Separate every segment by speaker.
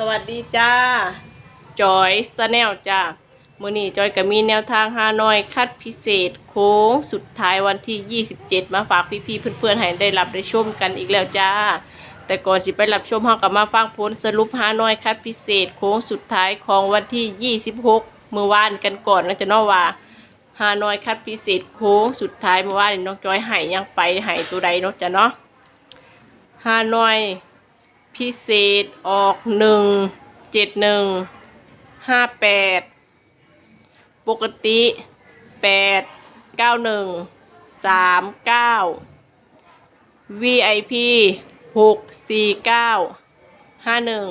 Speaker 1: สวัสดีจ้า จอยสแนลจ้ามือนี้จอยก็มีแนวทางฮานอยคัดพิเศษ โค้งสุดท้ายวันที่ 27 มาฝากพี่ๆเพื่อนๆให้ได้รับได้ชมกันอีกแล้วจ้า แต่ก่อนสิไปรับชมเฮาก็มาฟังผลสรุปฮานอยคัดพิเศษ โค้งสุดท้ายของวันที่ 26เมื่อวานกันก่อนนะจะนาว่าฮานอยคัดพิเศษโค้งสุดท้ายเมื่อวานนี่น้องจอยห้ยังไปให้ตัวใดเนาะจ้ะเนาะฮานอย พิเศษออกหนึ่งเจ็ดหนึ่งห้าแปดปกติแปดเก้าหนึ่งสามเก้า VIP หกสี่เก้าห้าหนึ่ง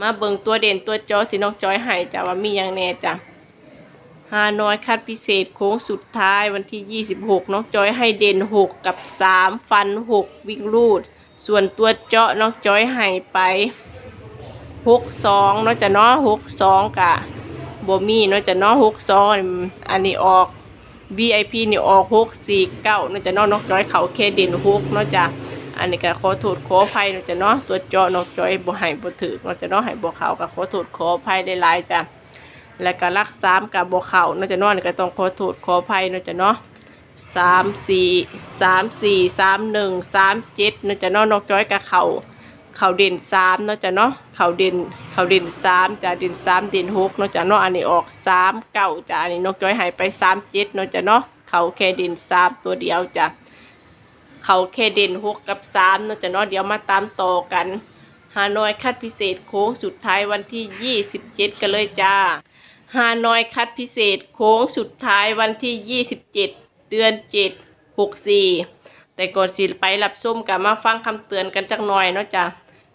Speaker 1: มาเบิ่งตัวเด่นตัวจอที่น้องจอยให้จ้ะว่ามีอย่างแน่จ้ะฮานอยคัดพิเศษโค้งสุดท้ายวันที่ 26 น้องจอยให้เด่น 6 กับ 3 ฟัน 6 วิ่งรูด ส่วนตัวเจาะน้องจอยให้ไปหกสองเนาะจะเนาะหกสองกะบมีเนาะจะเนาะหกสองอันนี้ออก VIP นี่ออกหกสี่เก้าเนาะจะเนาะน้องจอยเขาแค่เด่นหกเนาะจะอันนี้ก็ขอโทษขออภัยเนาะจะเนาะตัวเจาะน้องจอยบ่ให้บ่ถือเนาะจะเนาะให้บ่เขาก็ขอโทษขออภัยได้หลายจ้ะแล้วก็รักสามกับบ่เขาเนาะจะเนาะก็ต้องขอโทษขออภัยเนาะจะเนาะ สามสี่สามสี่สามหนึ่งสามเจ็ดนาะจะเนาะนกจ้อยกับเขาเขาเด่นสามเนาะจะเนาะเขาเด่นเขาเด่นสามจะเด่นสามเด่นหกเนาะจะเนาะอันนี้ออกสามเก้าจ้ะอันนี้นกจ้อยหายไปสามเจ็ดเนาะจะเนาะเขาแค่เด่นสามตัวเดียวจ้ะเขาแค่เด่นหกกับสามเนาะจะเนาะเดี๋ยวมาตามต่อกันฮานอยคัดพิเศษโค้งสุดท้ายวันที่ยี่สิบเจ็ดกันเลยจ้าฮานอยคัดพิเศษโค้งสุดท้ายวันที่ยี่สิบ เดเดือนเจ็ดหกสี่แต่ก่อนสิไปรับส้มกับมาฟังคำเตือนกันจักหน่อยเนาะจ้ะ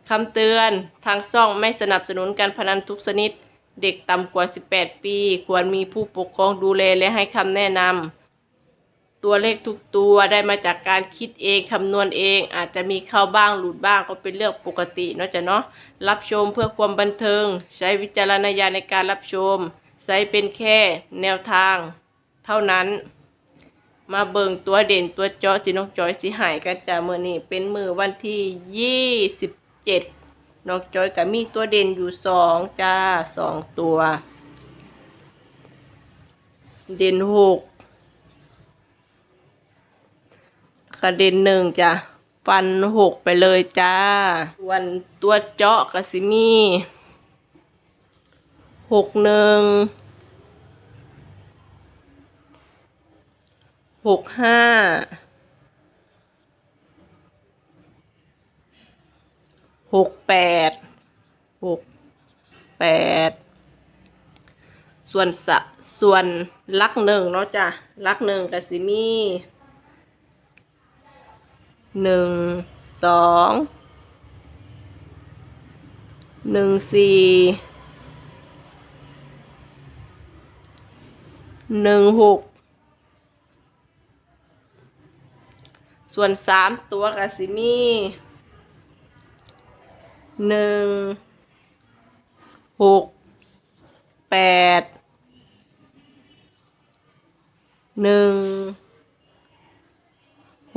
Speaker 1: คำเตือนทางซ่องไม่สนับสนุนการพนันทุกชนิด เด็กต่ำกว่า 18 ปี ควรมีผู้ปกครองดูแลและให้คำแนะนำตัวเลขทุกตัวได้มาจากการคิดเองคำนวณเอง อาจจะมีเข้าบ้างหลุดบ้างก็เป็นเรื่องปกติเนาะจ้ะเนาะรับชมเพื่อความบันเทิง ใช้วิจารณญาณในการรับชม ใช้เป็นแค่แนวทาง เท่านั้น มาเบิ่งตัวเด่นตัวเจาะที่น้องจอยสิหายกันจ้ามือนี้เป็นมือวันที่ยี่สิบเจ็ดน้องจอยกับมีตัวเด่นอยู่สองจ้าสองตัว เด่นหกกระเด่นหนึ่งจ้ะฟันหกไปเลยจ้า วันตัวเจาะกสิมีหกหนึ่ง หกห้าหกแปดหกแปดส่วนสะส่วนลักหนึ่งเนาะจ้ะลักหนึ่งกับสิมี่หนึ่งสองหนึ่งสี่หนึ่งหก ส่วนสามตัวกับสิมีหนึ่งหกแปดหนึ่ง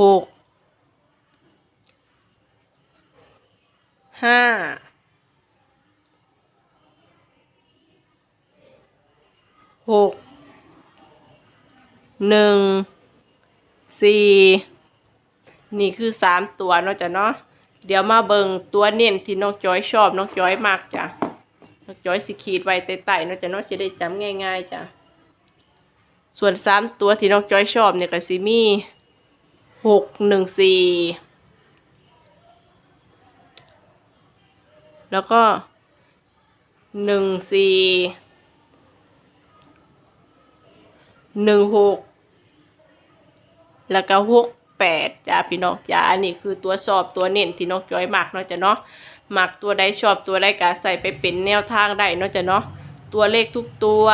Speaker 1: หกห้าหกหนึ่งสี่ นี่คือสามตัวเนาะจ้ะเนาะเดี๋ยวมาเบิงตัวเน้นที่น้องจอยชอบน้องจอยมากจ้ะน้องจอยสิขีดไว้ใต้ๆเนาะจ้ะเนาะจะได้จำง่ายๆจ้ะส่วนสามตัวที่น้องจอยชอบเนี่ยก็สิมีหกหนึ่งสี่แล้วก็หนึ่งสี่หนึ่งหกแล้วก็หก แปดจ้าพี่น้องจ้าอันนี้คือตัวสอบตัวเน้นที่น้องจอยมักเนาะจ้ะเนาะมักตัวใดชอบตัวใดก็ใส่ไปเป็นแนวทางได้เนาะจ้ะเนาะตัวเลขทุกตัว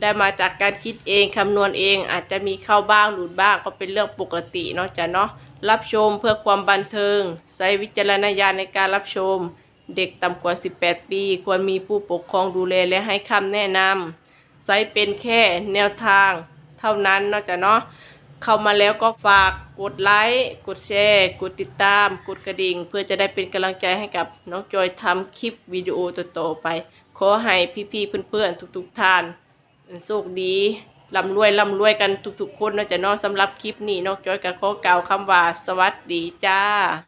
Speaker 1: ได้มาจากการคิดเองคำนวณเองอาจจะมีเข้าบ้างหลุดบ้างก็เป็นเรื่องปกติเนาะจ้ะเนาะรับชมเพื่อความบันเทิง ใช้วิจารณญาณในการรับชม เด็กต่ำกว่า 18 ปี ควรมีผู้ปกครองดูแลและให้คำแนะนำใช้เป็นแค่แนวทาง เท่านั้นเนาะจ้ะเนาะ เข้ามาแล้วก็ฝากกดไลค์กดแชร์ กดติดตาม กดกระดิ่ง เพื่อจะได้เป็นกำลังใจให้กับน้องจอยทำคลิปวิดีโอต่อๆไป ขอให้พี่ๆเพื่อนๆทุกๆท่านโชคดีร่ำรวยร่ำรวยกันทุกๆคนนาะจะเนอสำหรับคลิปนี้น้องจอยก็ขอกล่าวคำว่าสวัสดีจ้า